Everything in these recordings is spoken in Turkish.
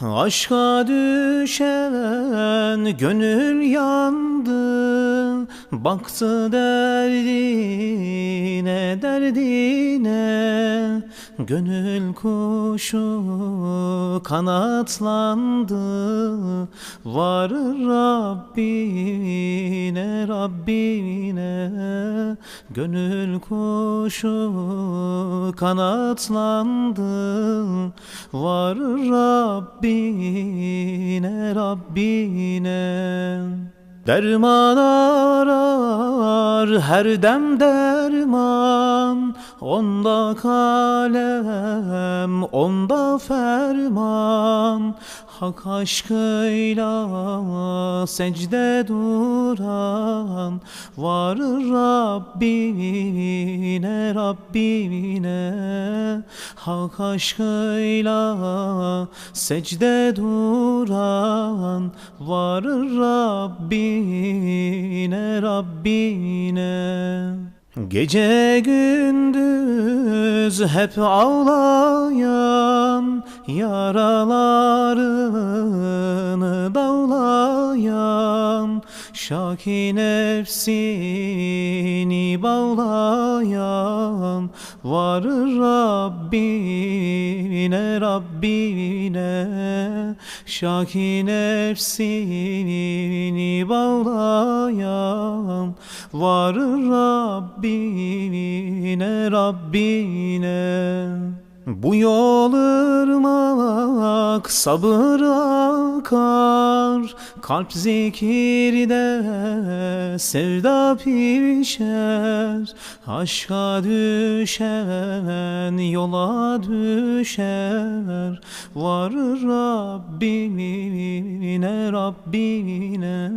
Aşka düşen gönül yandı Baktı derdine derdine Gönül kuşu kanatlandı. Varır Rabbine Rabbine. Gönül kuşu kanatlandı. Varır Rabbine Rabbine. Derman arar her dem derman Onda kalem, onda ferman. Hak aşkıyla secde duran Varır Rabbine, Rabbine. Hak aşkıyla secde duran Varır Rabbine, Rabbine Gece gündüz hep ağlayan Yaralarını dağlayan Şaki nefsini bağlayan Varır Rabbine Rabbine. Şaki nefsini bağlayan Varır Rabbine Rabbine. Bu yol ırmak sabır akar Kalp zikirde sevda pişer. Aşka düşen yola düşer. Varır Rabbine Rabbine.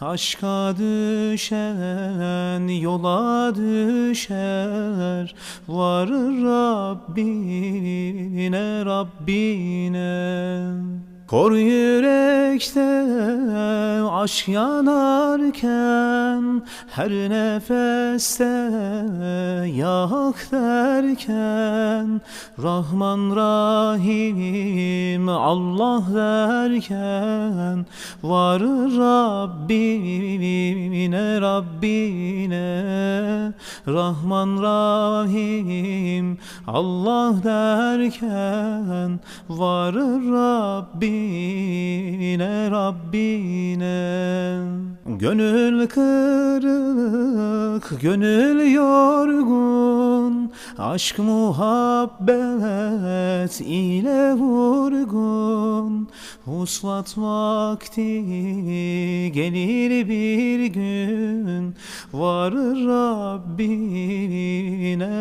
Aşka düşen yola düşer. Varır Rabbine Rabbine Kor yürekte aşk yanarken Her nefeste ya hak derken Rahman Rahim Allah derken Varır Rabbine Rabbine. Rahman Rahim Allah derken Varır Rabbine Rabbine Gönül kırık, gönül yorgun Aşk muhabbet ile vurgun. Huslat vakti gelir bir gün Varır Rabbine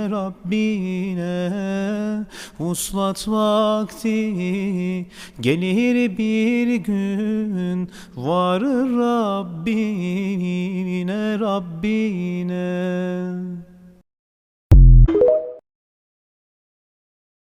Rabbine Huslat vakti gelir bir gün Varır Rabbine Rabbine